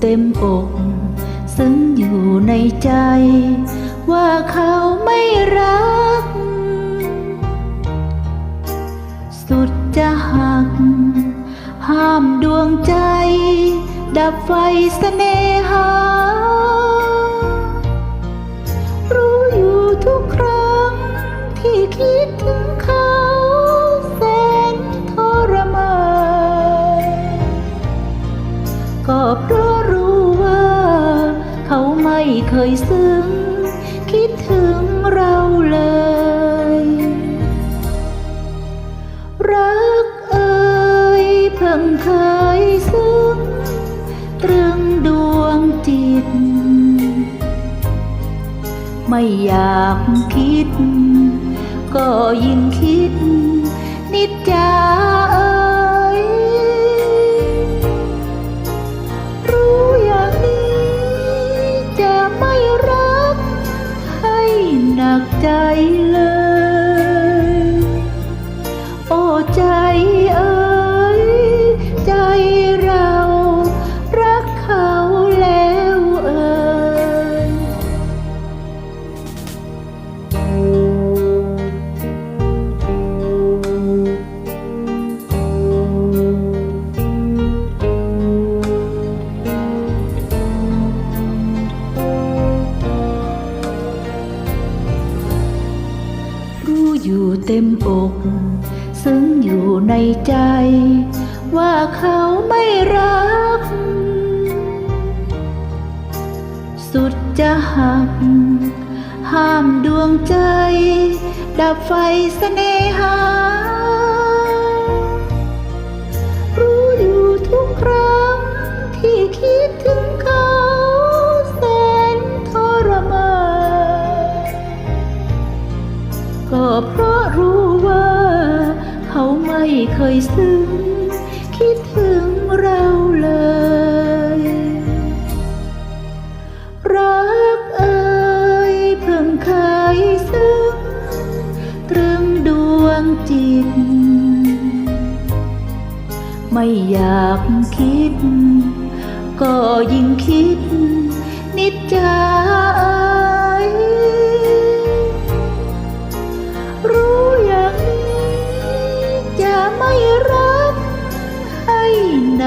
เต็มอกซึ้งอยู่ในใจ ว่าเขาไม่รัก สุดจะหัก ห้ามดวงใจ ดับไฟเสน่หา ยซึ้ง คิดถึงเราเลย รักเอ่ยเพิ่งเคยซึ้ง ตรึงดวงจิต ไม่อยากคิด ก็ยิ่งคิด ใจเล รู้อยู่เต็มอก ซึ้งอยู่ในใจ ว่าเขาไม่รัก สุดจะหัก ห้ามดวงใจ ดับไฟเสน่หา ก็เพราะรู้ว่า เขาไม่เคยซึ้งคิดถึงเราเลย รักเอ่ยเพิ่งเคยซึ้งตรึงดวงจิต ไม่อยากคิด ก็ยิ่งคิด นิดจา